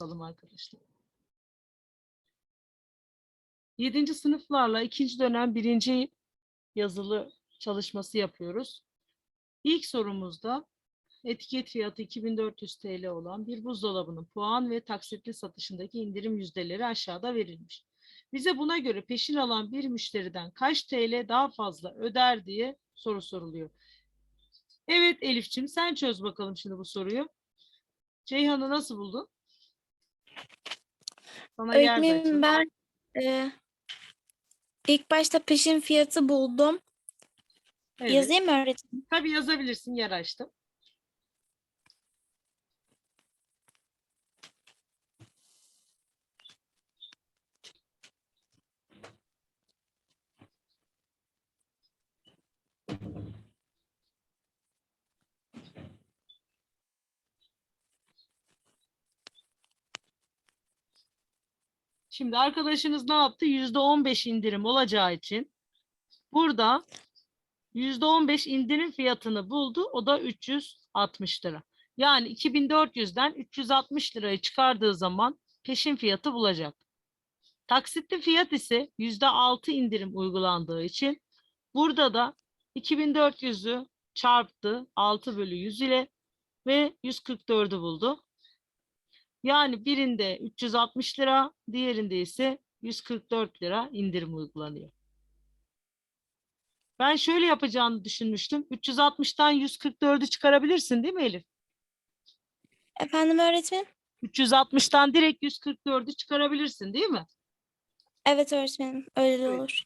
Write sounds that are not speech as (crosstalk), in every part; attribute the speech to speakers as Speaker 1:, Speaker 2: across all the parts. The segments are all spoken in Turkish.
Speaker 1: basalım arkadaşlar. Yedinci sınıflarla ikinci dönem birinci yazılı çalışması yapıyoruz. İlk sorumuzda etiket fiyatı 2400 TL olan bir buzdolabının puan ve taksitli satışındaki indirim yüzdeleri aşağıda verilmiş. Bize buna göre peşin alan bir müşteriden kaç TL daha fazla öder diye soru soruluyor. Evet Elifçim sen çöz bakalım şimdi bu soruyu. Ceyhan'ı nasıl buldun? De
Speaker 2: Öğretmenim ben e, ilk başta peşin fiyatı buldum.
Speaker 1: Evet.
Speaker 2: Yazayım mı öğretmenim?
Speaker 1: Tabii yazabilirsin yer açtım. Şimdi arkadaşınız ne yaptı? Yüzde on beş indirim olacağı için burada yüzde on beş indirim fiyatını buldu. O da 360 lira. Yani 2400'den 360 lirayı çıkardığı zaman peşin fiyatı bulacak. Taksitli fiyat ise yüzde altı indirim uygulandığı için burada da 2400'ü çarptı 6 bölü 100 ile ve 144'ü buldu. Yani birinde 360 lira, diğerinde ise 144 lira indirim uygulanıyor. Ben şöyle yapacağını düşünmüştüm. 360'tan 144'ü çıkarabilirsin değil mi Elif?
Speaker 2: Efendim öğretmenim?
Speaker 1: 360'tan direkt 144'ü çıkarabilirsin değil mi?
Speaker 2: Evet öğretmenim öyle de olur.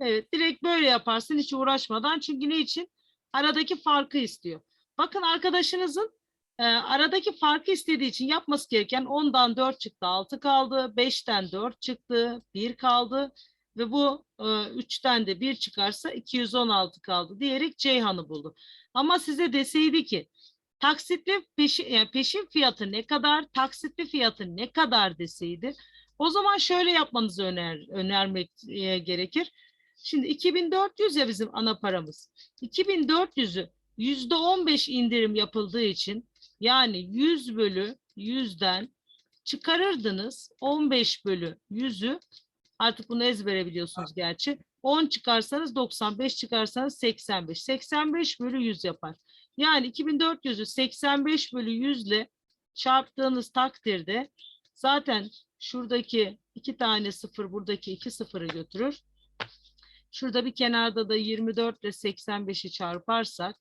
Speaker 1: Evet, direkt böyle yaparsın hiç uğraşmadan. Çünkü ne için? Aradaki farkı istiyor. Bakın arkadaşınızın e, aradaki farkı istediği için yapması gereken 10'dan 4 çıktı 6 kaldı, 5'ten 4 çıktı 1 kaldı ve bu e, 3'ten de 1 çıkarsa 216 kaldı diyerek Ceyhan'ı buldu. Ama size deseydi ki taksitli peşin, yani peşin fiyatı ne kadar, taksitli fiyatı ne kadar deseydi o zaman şöyle yapmanızı öner, önermek e, gerekir. Şimdi 2400 ya bizim ana paramız. 2400'ü yüzde 15 indirim yapıldığı için yani 100 bölü 100'den çıkarırdınız 15 bölü 100'ü artık bunu ezbere biliyorsunuz gerçi 10 çıkarsanız 95 çıkarsanız 85 85 bölü 100 yapar. Yani 2400'ü 85 bölü 100 ile çarptığınız takdirde zaten şuradaki iki tane sıfır buradaki iki sıfırı götürür. Şurada bir kenarda da 24 ile 85'i çarparsak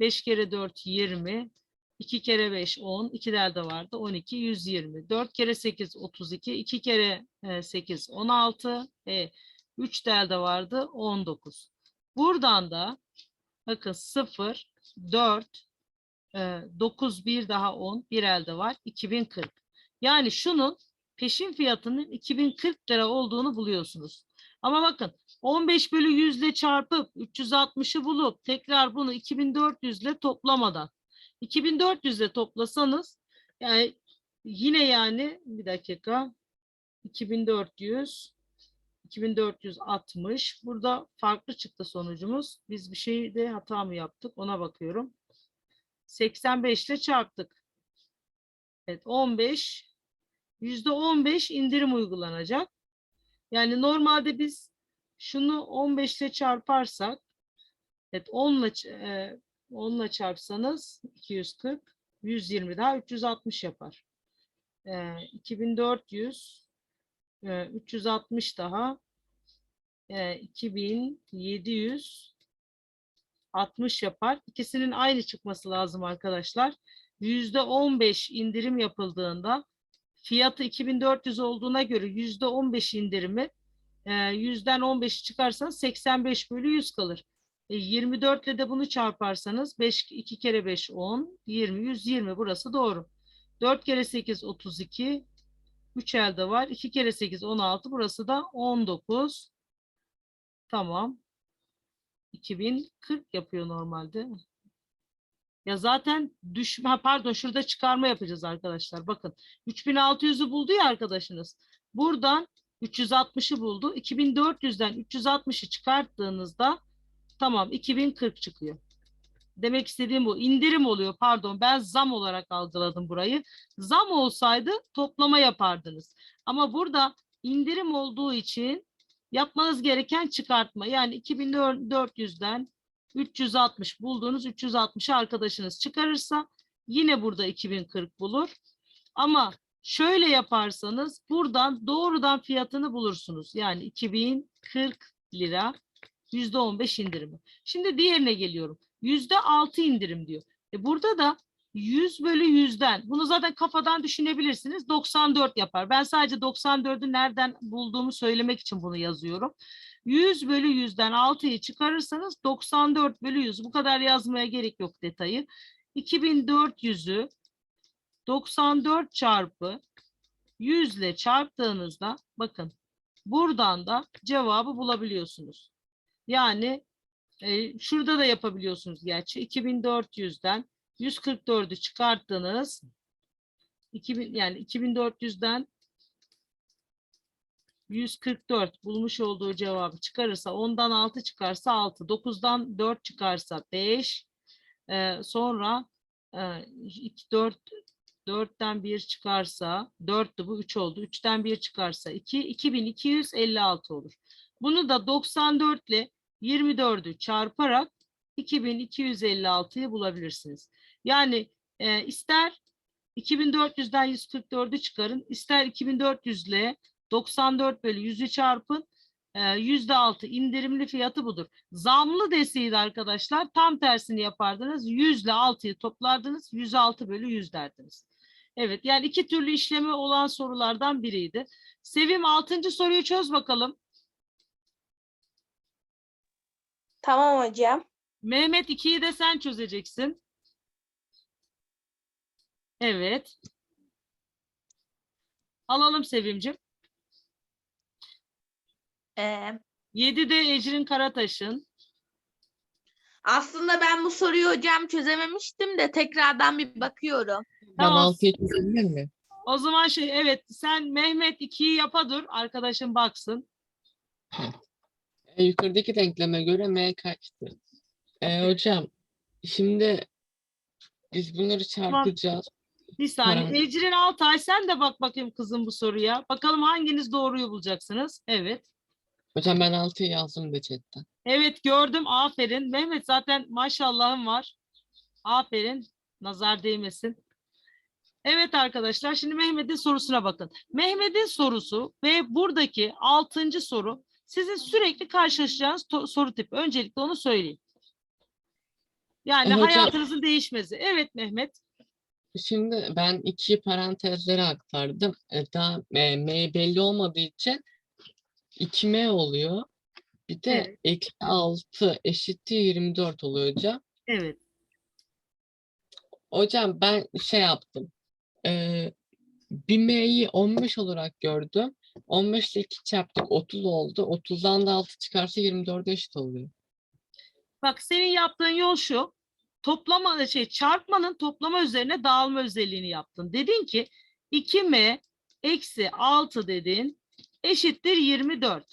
Speaker 1: 5 kere 4 20, 2 kere 5 10, 2 de vardı 12, 120. 4 kere 8 32, 2 kere e, 8 16, e, 3 de vardı 19. Buradan da bakın 0, 4, e, 9, 1 daha 10, bir elde var 2040. Yani şunun peşin fiyatının 2040 lira olduğunu buluyorsunuz. Ama bakın 15 bölü 100 ile çarpıp 360'ı bulup tekrar bunu 2400 ile toplamadan 2400 ile toplasanız yani yine yani bir dakika 2400 2460 burada farklı çıktı sonucumuz. Biz bir şeyde hata mı yaptık ona bakıyorum. 85 ile çarptık. Evet 15 yüzde 15 indirim uygulanacak. Yani normalde biz şunu 15 ile çarparsak evet 10 ile ç- e, 10 ile çarpsanız 240 120 daha 360 yapar. E, 2400 e, 360 daha e, 2700 60 yapar. İkisinin aynı çıkması lazım arkadaşlar. Yüzde 15 indirim yapıldığında fiyatı 2400 olduğuna göre yüzde 15 indirimi e, yüzden 15'i çıkarsanız 85 bölü 100 kalır. E, 24 ile de bunu çarparsanız 5, 2 kere 5 10, 20, 120 burası doğru. 4 kere 8 32, 3 elde var. 2 kere 8 16 burası da 19. Tamam. 2040 yapıyor normalde. Ya zaten düşme pardon şurada çıkarma yapacağız arkadaşlar. Bakın 3600'ü buldu ya arkadaşınız. Buradan 360'ı buldu. 2400'den 360'ı çıkarttığınızda tamam 2040 çıkıyor. demek istediğim bu. indirim oluyor pardon ben zam olarak algıladım burayı. Zam olsaydı toplama yapardınız. Ama burada indirim olduğu için yapmanız gereken çıkartma. Yani 2400'den 360 bulduğunuz 360'ı arkadaşınız çıkarırsa yine burada 2040 bulur. Ama şöyle yaparsanız buradan doğrudan fiyatını bulursunuz. Yani 2040 lira %15 indirimi. Şimdi diğerine geliyorum. %6 indirim diyor. E burada da 100 bölü 100'den bunu zaten kafadan düşünebilirsiniz. 94 yapar. Ben sadece 94'ü nereden bulduğumu söylemek için bunu yazıyorum. 100 bölü 100'den 6'yı çıkarırsanız 94 bölü 100. Bu kadar yazmaya gerek yok detayı. 2400'ü 94 çarpı 100 ile çarptığınızda bakın buradan da cevabı bulabiliyorsunuz. Yani e, şurada da yapabiliyorsunuz gerçi. 2400'den 144'ü çıkarttınız. 2000 yani 2400'den 144 bulmuş olduğu cevabı çıkarırsa 10'dan 6 çıkarsa 6, 9'dan 4 çıkarsa 5, e, sonra e, 2, 4, 4'ten 1 çıkarsa 4'tü bu 3 oldu. 3'ten 1 çıkarsa 2, 2256 olur. Bunu da 94 ile 24'ü çarparak 2256'yı bulabilirsiniz. Yani e, ister 2400'den 144'ü çıkarın, ister 2400 ile 94 bölü 100'ü çarpın. e, %6 indirimli fiyatı budur. Zamlı deseydi arkadaşlar tam tersini yapardınız. 100 ile 6'yı toplardınız. 106 bölü 100 derdiniz. Evet yani iki türlü işlemi olan sorulardan biriydi. Sevim 6. soruyu çöz bakalım.
Speaker 3: Tamam hocam.
Speaker 1: Mehmet 2'yi de sen çözeceksin. Evet. Alalım Sevimcim.
Speaker 3: Ee,
Speaker 1: 7 de Ecrin Karataş'ın.
Speaker 3: aslında ben bu soruyu hocam çözememiştim de tekrardan bir bakıyorum.
Speaker 4: Ben
Speaker 1: Tamam.
Speaker 4: altıyı çözebilir miyim?
Speaker 1: O zaman şey evet sen Mehmet 2'yi yapa dur. Arkadaşın baksın. (laughs)
Speaker 4: E, yukarıdaki denkleme göre m kaçtı? E, hocam şimdi biz bunları çarpacağız.
Speaker 1: Bir saniye.
Speaker 4: Tamam.
Speaker 1: Ecrin Altay sen de bak bakayım kızım bu soruya. Bakalım hanginiz doğruyu bulacaksınız. Evet.
Speaker 4: Hocam ben 6'yı yazdım da chatten.
Speaker 1: Evet gördüm. Aferin. Mehmet zaten maşallahın var. Aferin. Nazar değmesin. Evet arkadaşlar şimdi Mehmet'in sorusuna bakın. Mehmet'in sorusu ve buradaki altıncı soru sizin sürekli karşılaşacağınız soru tipi. Öncelikle onu söyleyeyim. Yani
Speaker 4: E, hocam-
Speaker 1: hayatınızın değişmesi. Evet Mehmet.
Speaker 4: Şimdi ben 2'yi parantezlere aktardım. E, daha e, m belli olmadığı için 2m oluyor. Bir de
Speaker 1: Evet.
Speaker 4: eksi 6 eşittir 24 oluyor hocam.
Speaker 1: Evet.
Speaker 4: Hocam ben şey yaptım. Ee, bir m'yi 15 olarak gördüm. 15 ile 2 çarptık 30 oldu. 30'dan da 6 çıkarsa 24'e eşit oluyor.
Speaker 1: Bak senin yaptığın yol şu. Toplama şey çarpmanın toplama üzerine dağılma özelliğini yaptın. Dedin ki 2m eksi 6 dedin eşittir 24.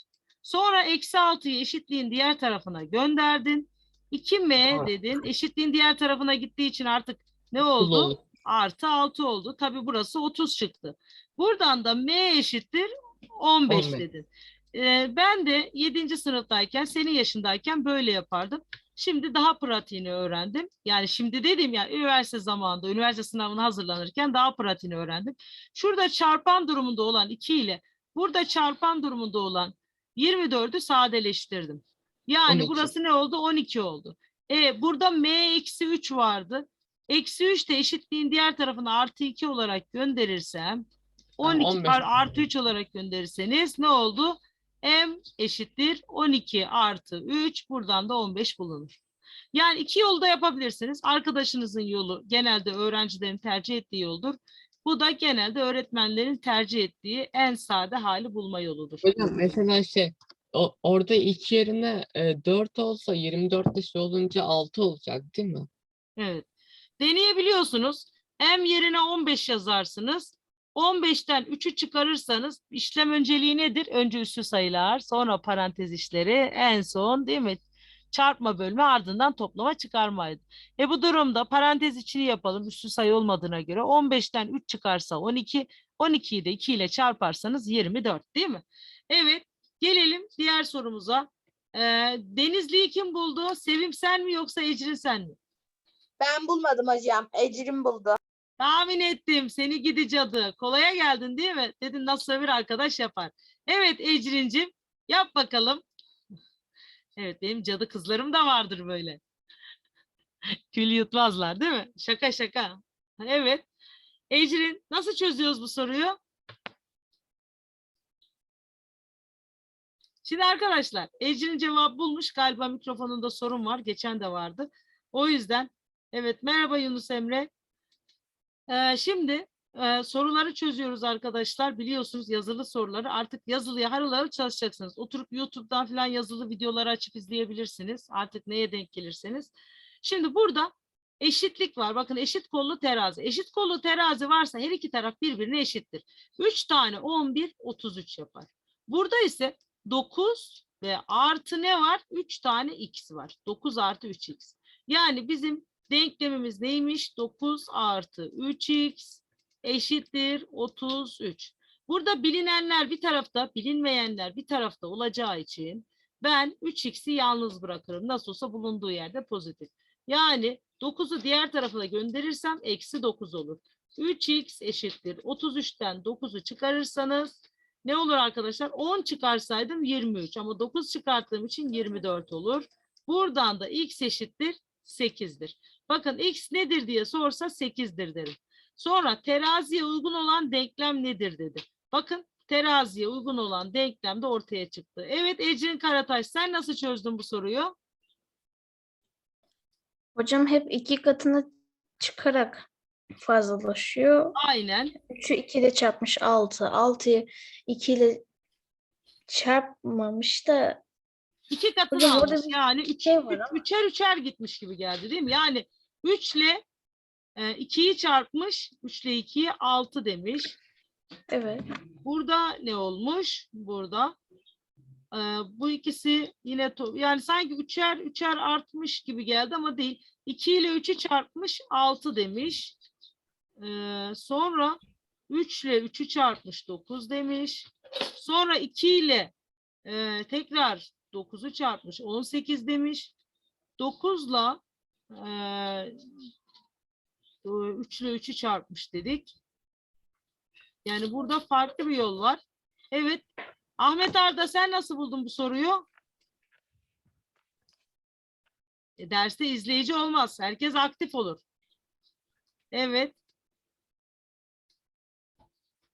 Speaker 1: Sonra eksi 6'yı eşitliğin diğer tarafına gönderdin. 2m
Speaker 4: Doğru.
Speaker 1: dedin. Eşitliğin diğer tarafına gittiği için artık ne
Speaker 4: 30
Speaker 1: oldu?
Speaker 4: oldu.
Speaker 1: Artı 6 oldu. Tabi burası 30 çıktı. Buradan da m eşittir 15
Speaker 4: 15.
Speaker 1: dedin. Ee, ben de 7. sınıftayken senin yaşındayken böyle yapardım. Şimdi daha pratiğini öğrendim. Yani şimdi dediğim yani üniversite zamanında, üniversite sınavına hazırlanırken daha pratiğini öğrendim. Şurada çarpan durumunda olan 2 ile burada çarpan durumunda olan 24'ü sadeleştirdim. Yani
Speaker 4: 12.
Speaker 1: burası ne oldu? 12 oldu. E, burada m eksi 3 vardı. Eksi 3 de eşitliğin diğer tarafına artı 2 olarak gönderirsem 12
Speaker 4: 15
Speaker 1: var artı 3 olarak gönderirseniz ne oldu? M eşittir 12 artı 3 buradan da 15 bulunur. Yani iki yolda yapabilirsiniz. Arkadaşınızın yolu genelde öğrencilerin tercih ettiği yoldur. Bu da genelde öğretmenlerin tercih ettiği en sade hali bulma yoludur.
Speaker 4: Hocam mesela şey o, orada 2 yerine e, 4 olsa 24 de şey olunca 6 olacak değil mi?
Speaker 1: Evet. Deneyebiliyorsunuz. M yerine 15 yazarsınız. 15'ten 3'ü çıkarırsanız işlem önceliği nedir? Önce üssü sayılar, sonra parantez işleri, en son değil mi? çarpma bölme ardından toplama çıkarmaydı. E bu durumda parantez içini yapalım üstü sayı olmadığına göre 15'ten 3 çıkarsa 12, 12'yi de 2 ile çarparsanız 24 değil mi? Evet gelelim diğer sorumuza. Ee, Denizli'yi kim buldu? Sevim sen mi yoksa Ecrin sen mi?
Speaker 5: Ben bulmadım hocam. Ecrin buldu.
Speaker 1: Tahmin ettim seni gidi cadı. Kolaya geldin değil mi? Dedin nasıl bir arkadaş yapar. Evet Ecrin'cim yap bakalım. Evet benim cadı kızlarım da vardır böyle. (laughs) Kül yutmazlar değil mi? Şaka şaka. Evet. Ecrin nasıl çözüyoruz bu soruyu? Şimdi arkadaşlar Ecrin cevap bulmuş. Galiba mikrofonunda sorun var. Geçen de vardı. O yüzden evet merhaba Yunus Emre. Ee, şimdi e, soruları çözüyoruz arkadaşlar. Biliyorsunuz yazılı soruları artık yazılıya her olarak çalışacaksınız. Oturup YouTube'dan falan yazılı videoları açıp izleyebilirsiniz. Artık neye denk gelirseniz. Şimdi burada eşitlik var. Bakın eşit kollu terazi. Eşit kollu terazi varsa her iki taraf birbirine eşittir. 3 tane 11 33 yapar. Burada ise 9 ve artı ne var? 3 tane x var. 9 artı 3x. Yani bizim denklemimiz neymiş? 9 artı 3x eşittir 33. Burada bilinenler bir tarafta, bilinmeyenler bir tarafta olacağı için ben 3x'i yalnız bırakırım. Nasıl olsa bulunduğu yerde pozitif. Yani 9'u diğer tarafa da gönderirsem eksi 9 olur. 3x eşittir. 33'ten 9'u çıkarırsanız ne olur arkadaşlar? 10 çıkarsaydım 23 ama 9 çıkarttığım için 24 olur. Buradan da x eşittir 8'dir. Bakın x nedir diye sorsa 8'dir derim. Sonra teraziye uygun olan denklem nedir dedi. Bakın teraziye uygun olan denklem de ortaya çıktı. Evet Ecrin Karataş sen nasıl çözdün bu soruyu?
Speaker 2: Hocam hep iki katını çıkarak fazlalaşıyor.
Speaker 1: Aynen.
Speaker 2: 3'ü 2 ile çarpmış 6. 6'yı 2 ile çarpmamış da
Speaker 1: İki katını
Speaker 2: Hocam orada
Speaker 1: almış.
Speaker 2: bir
Speaker 1: Yani üç,
Speaker 2: şey
Speaker 1: üç-
Speaker 2: var ama.
Speaker 1: üçer üçer gitmiş gibi geldi değil mi? Yani 3 ile 2'yi çarpmış. 3 ile 2'yi 6 demiş.
Speaker 2: evet.
Speaker 1: Burada ne olmuş? Burada e, bu ikisi yine yani sanki üçer üçer artmış gibi geldi ama değil. 2 ile 3'ü çarpmış 6 demiş. E, sonra 3 ile 3'ü çarpmış 9 demiş. Sonra 2 ile e, tekrar 9'u çarpmış 18 demiş. 9 ile 3 ile 3'ü çarpmış dedik. Yani burada farklı bir yol var. Evet. Ahmet Arda sen nasıl buldun bu soruyu? E, derste izleyici olmaz. Herkes aktif olur. Evet.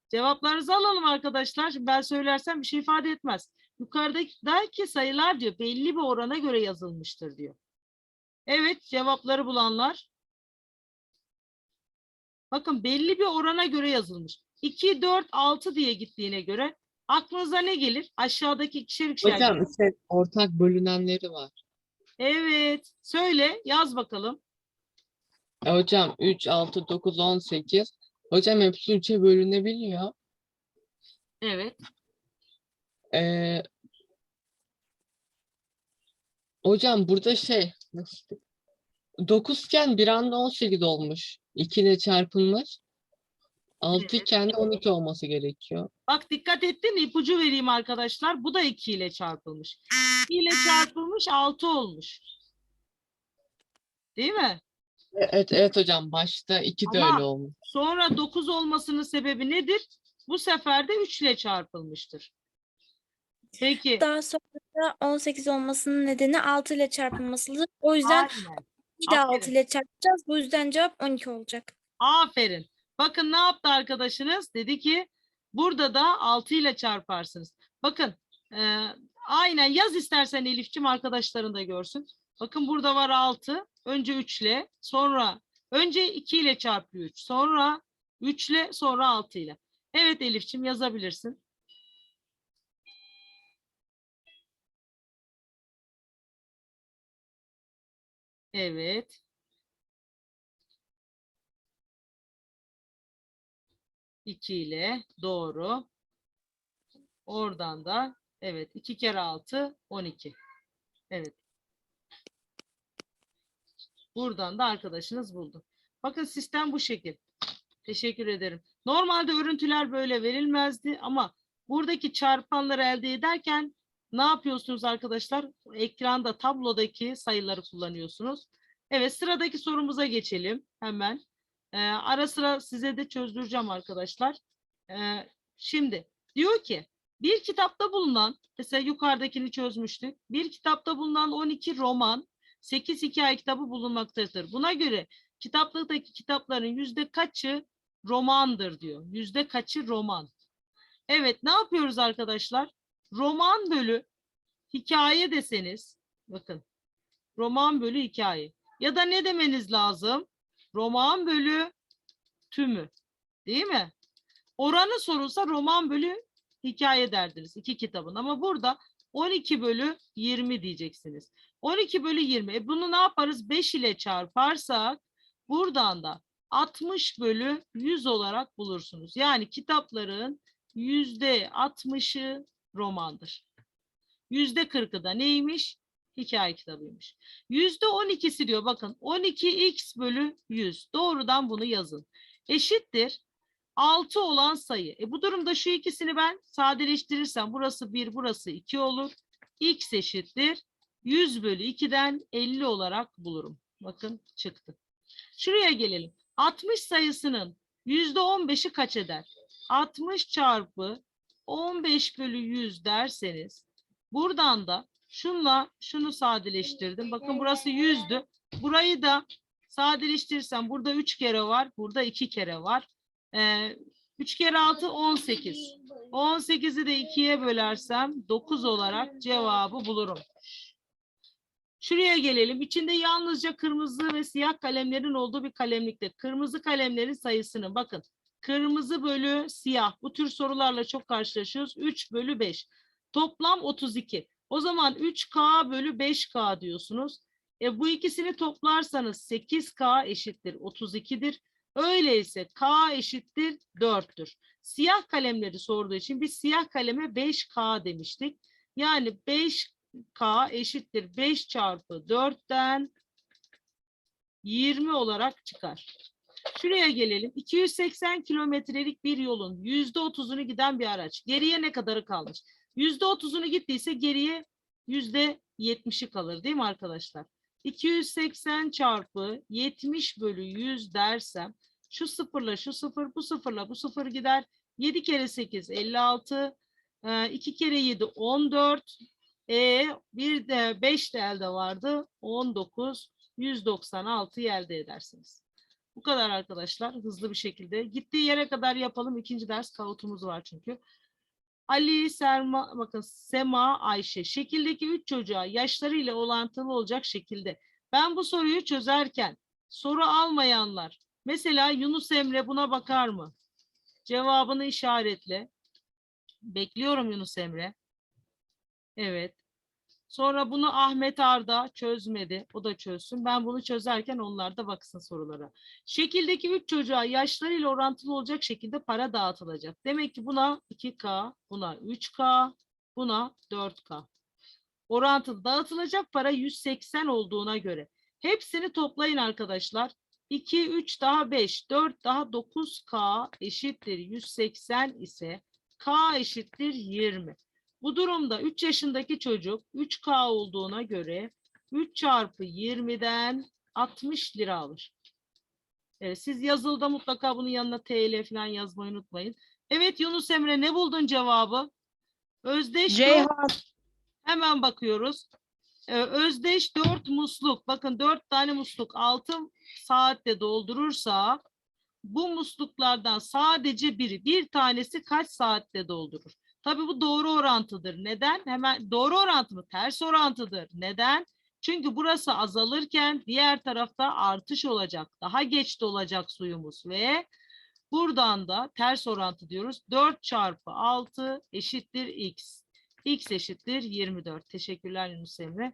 Speaker 1: Cevaplarınızı alalım arkadaşlar. Şimdi ben söylersem bir şey ifade etmez. Yukarıdaki sayılar diyor belli bir orana göre yazılmıştır diyor. Evet cevapları bulanlar. Bakın belli bir orana göre yazılmış. 2, 4, 6 diye gittiğine göre aklınıza ne gelir? Aşağıdaki ikişer ikişer.
Speaker 4: Hocam işte ortak bölünenleri var.
Speaker 1: Evet. Söyle yaz bakalım.
Speaker 4: E hocam 3, 6, 9, 18. Hocam hepsi 3'e bölünebiliyor.
Speaker 1: Evet.
Speaker 4: Ee, hocam burada şey nasıl diyeyim? 9 iken bir anda 18 olmuş. 2 ile çarpılmış. 6
Speaker 1: Evet.
Speaker 4: iken de 12 olması gerekiyor.
Speaker 1: Bak dikkat ettin mi? ipucu vereyim arkadaşlar. Bu da 2 ile çarpılmış. 2 ile çarpılmış 6 olmuş. Değil mi?
Speaker 4: E- Evet, evet hocam başta 2 de
Speaker 1: Ama-
Speaker 4: öyle olmuş.
Speaker 1: Sonra 9 olmasının sebebi nedir? Bu sefer de 3 ile çarpılmıştır. Peki.
Speaker 2: Daha sonra da 18 olmasının nedeni 6 ile çarpılmasıdır. O yüzden
Speaker 1: Aynen.
Speaker 2: bir de 6
Speaker 1: aferin.
Speaker 2: ile çarpacağız. Bu yüzden cevap 12 olacak.
Speaker 1: Aferin. Bakın ne yaptı arkadaşınız? Dedi ki burada da 6 ile çarparsınız. Bakın e, aynen yaz istersen Elifçim arkadaşların da görsün. Bakın burada var 6. Önce 3 ile sonra önce 2 ile çarpıyor 3. Sonra 3 ile sonra 6 ile. Evet Elifçim yazabilirsin. Evet. 2 ile doğru. Oradan da evet 2 kere 6 12. Evet. Buradan da arkadaşınız buldu. Bakın sistem bu şekil. Teşekkür ederim. Normalde örüntüler böyle verilmezdi ama buradaki çarpanları elde ederken ne yapıyorsunuz arkadaşlar? Ekranda tablodaki sayıları kullanıyorsunuz. Evet sıradaki sorumuza geçelim hemen. Ee, ara sıra size de çözdüreceğim arkadaşlar. Ee, şimdi diyor ki bir kitapta bulunan mesela yukarıdakini çözmüştük. Bir kitapta bulunan 12 roman, 8 hikaye kitabı bulunmaktadır. Buna göre kitaplıktaki kitapların yüzde kaçı romandır diyor. Yüzde kaçı roman? Evet ne yapıyoruz arkadaşlar? Roman bölü hikaye deseniz bakın roman bölü hikaye ya da ne demeniz lazım? Roman bölü tümü değil mi? Oranı sorulsa roman bölü hikaye derdiniz iki kitabın ama burada 12 bölü 20 diyeceksiniz. 12 bölü 20 e bunu ne yaparız? 5 ile çarparsak buradan da 60 bölü 100 olarak bulursunuz. Yani kitapların yüzde 60'ı romandır. Yüzde 40'ı da neymiş? Hikaye kitabıymış. Yüzde 12'si diyor bakın 12x bölü 100. Doğrudan bunu yazın. Eşittir 6 olan sayı. E bu durumda şu ikisini ben sadeleştirirsem burası 1 burası 2 olur. x eşittir 100 bölü 2'den 50 olarak bulurum. Bakın çıktı. Şuraya gelelim. 60 sayısının yüzde 15'i kaç eder? 60 çarpı 15 bölü 100 derseniz buradan da şunla şunu sadeleştirdim. Bakın burası 100'dü. Burayı da sadeleştirirsem burada 3 kere var. Burada 2 kere var. Ee, 3 kere 6 18. 18'i de 2'ye bölersem 9 olarak cevabı bulurum. Şuraya gelelim. İçinde yalnızca kırmızı ve siyah kalemlerin olduğu bir kalemlikte. Kırmızı kalemlerin sayısını bakın. Kırmızı bölü siyah. Bu tür sorularla çok karşılaşıyoruz. 3 bölü 5. Toplam 32. O zaman 3K bölü 5K diyorsunuz. E bu ikisini toplarsanız 8K eşittir 32'dir. Öyleyse K eşittir 4'tür. Siyah kalemleri sorduğu için biz siyah kaleme 5K demiştik. Yani 5K eşittir 5 çarpı 4'ten 20 olarak çıkar. Şuraya gelelim. 280 kilometrelik bir yolun %30'unu giden bir araç. Geriye ne kadarı kalmış? %30'unu gittiyse geriye %70'i kalır değil mi arkadaşlar? 280 çarpı 70 bölü 100 dersem şu sıfırla şu sıfır bu sıfırla bu sıfır gider. 7 kere 8 56 2 kere 7 14 e, bir de 5 de elde vardı 19 196 elde edersiniz. Bu kadar arkadaşlar hızlı bir şekilde. Gittiği yere kadar yapalım. İkinci ders kavutumuz var çünkü. Ali, Serma, bakın Sema, Ayşe. Şekildeki üç çocuğa yaşlarıyla olantılı olacak şekilde. Ben bu soruyu çözerken soru almayanlar, mesela Yunus Emre buna bakar mı? Cevabını işaretle. Bekliyorum Yunus Emre. Evet. Sonra bunu Ahmet Arda çözmedi. O da çözsün. Ben bunu çözerken onlar da baksın sorulara. Şekildeki üç çocuğa yaşlarıyla orantılı olacak şekilde para dağıtılacak. Demek ki buna 2K, buna 3K, buna 4K. Orantılı dağıtılacak para 180 olduğuna göre. Hepsini toplayın arkadaşlar. 2, 3 daha 5, 4 daha 9K eşittir 180 ise K eşittir 20. Bu durumda 3 yaşındaki çocuk 3K olduğuna göre 3 çarpı 20'den 60 lira alır. Evet, siz yazılıda mutlaka bunun yanına TL falan yazmayı unutmayın. Evet Yunus Emre ne buldun cevabı? Özdeş dört- hemen bakıyoruz. Ee, özdeş 4 musluk. Bakın 4 tane musluk 6 saatte doldurursa bu musluklardan sadece biri bir tanesi kaç saatte doldurur? Tabii bu doğru orantıdır. Neden? Hemen doğru orantı mı? Ters orantıdır. Neden? Çünkü burası azalırken diğer tarafta artış olacak. Daha geç dolacak suyumuz ve buradan da ters orantı diyoruz. 4 çarpı 6 eşittir x. x eşittir 24. Teşekkürler Yunus Emre.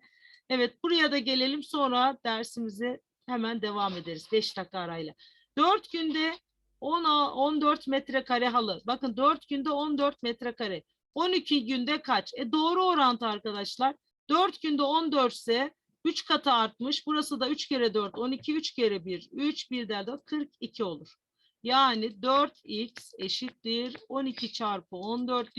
Speaker 1: Evet buraya da gelelim sonra dersimize hemen devam ederiz. 5 dakika arayla. 4 günde 10 a- 14 metrekare halı. Bakın 4 günde 14 metrekare. 12 günde kaç? E doğru orantı arkadaşlar. 4 günde 14 ise 3 katı artmış. Burası da 3 kere 4 12 3 kere 1 3 1 der 4 42 olur. Yani 4x eşittir 12 çarpı 14